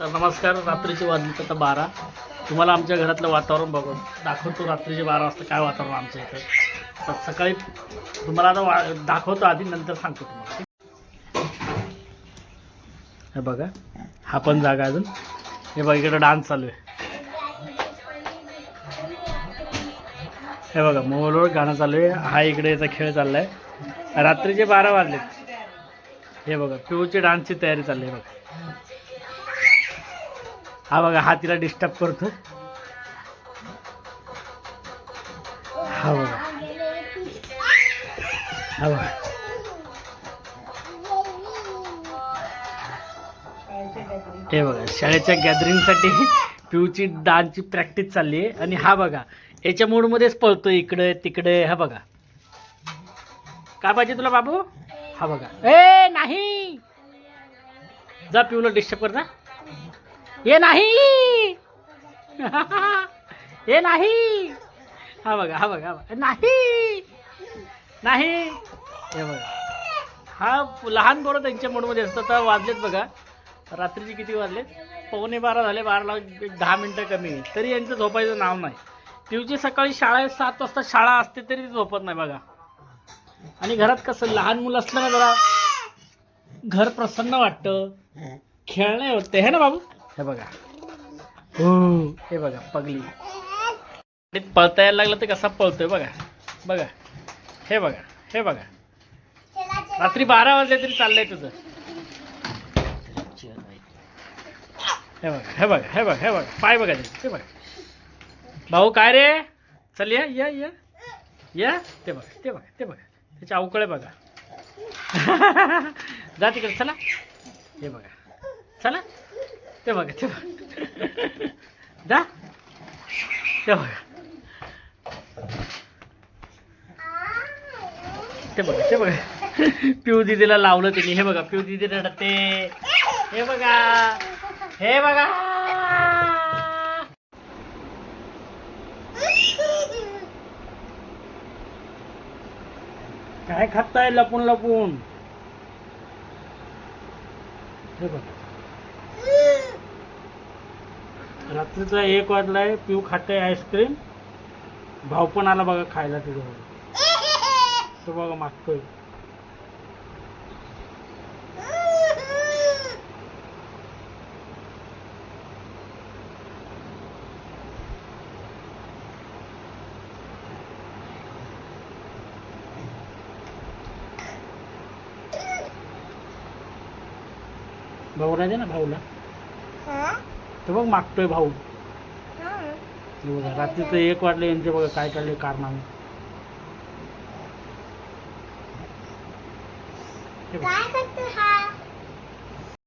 तर नमस्कार रात्रीचे वाजले तर बारा. तुम्हाला आमच्या घरातलं वातावरण बघून दाखवतो रात्रीचे बारा वाजता काय वातावरण आमच्या इथं. तर सकाळी तुम्हाला आता वा दाखवतो आधी नंतर सांगतो तुम्हाला. हे बघा हा पण जागा अजून. हे बघा इकडं डान्स चालू आहे. हे बघा मोबाईलवर गाणं चालू आहे. हा इकडे याचा खेळ चालला आहे रात्रीचे बारा वाजले हे बघा पिऊची डान्सची तयारी चालली आहे बघा. हा बघा हा तिला डिस्टर्ब करतो. हा बघा. हा बघा. हे बघा शाळेच्या गॅदरिंगसाठी पिऊची डान्सची प्रॅक्टिस चालली आहे. आणि हा बघा याच्या मूडमध्येच पळतो इकडे तिकडे. हा बघा. काय पाहिजे तुला बाबू? हा बघा. ए नाही! जा पिऊला डिस्टर्ब कर जा. ये नाही. हे नाही. हा बघा हा बघा बघा. नाही. नाही. हे बघा. हा लहान पोरं त्यांच्या मूडमध्ये असतात तर वाजलेत बघा. रात्रीचे किती वाजलेत? पावणे बारा झाले बाराला एक दहा मिनटं कमी. तरी यांचं झोपायचं नाव नाही. दिवशी सकाळी शाळा सात वाजता शाळा असते तरी झोपत नाही बघा. आणि घरात कसं लहान मुलं असलं ना जरा घर प्रसन्न वाटतं. खेळणे होते. हे ना बाबू? हे बघा. हो. हे बघा पगली. आणि पळता यायला लागलं तर कसा पळतोय बघा. बघा. हे बघा हे बघा. रात्री बारा वाजले तरी चाललंय तुझं. हे बघा हे बघा हे बघा हे बघा. पाय बघा हे बघा. भाऊ काय रे? चल या या या. या. ते बघा ते बघा ते बघा. त्याचे अवकळे बघा. जा तिकडे चला. हे बघा. चला. ते बघा ते बघा. जा. ते बघा. ते बघा ते बघा. पिऊ दिदीला लावलं तिने. हे बघा पिऊ दिदी रडते. हे बघा. हे बघा. काय खाताय लपून लपून हे बघा. रात्रीचा एक वाजलाय पिऊ खाते आईस्क्रीम भाऊ पण आला बघा खायला तिथे तो बघा मागतोय. भाऊला दे ना भाऊला? तो बघ मागतोय भाऊ. हे. बघा रात्रीचं एक वाजले यांचे बघा काय चालले कारनामे बघा. काय करतो हा?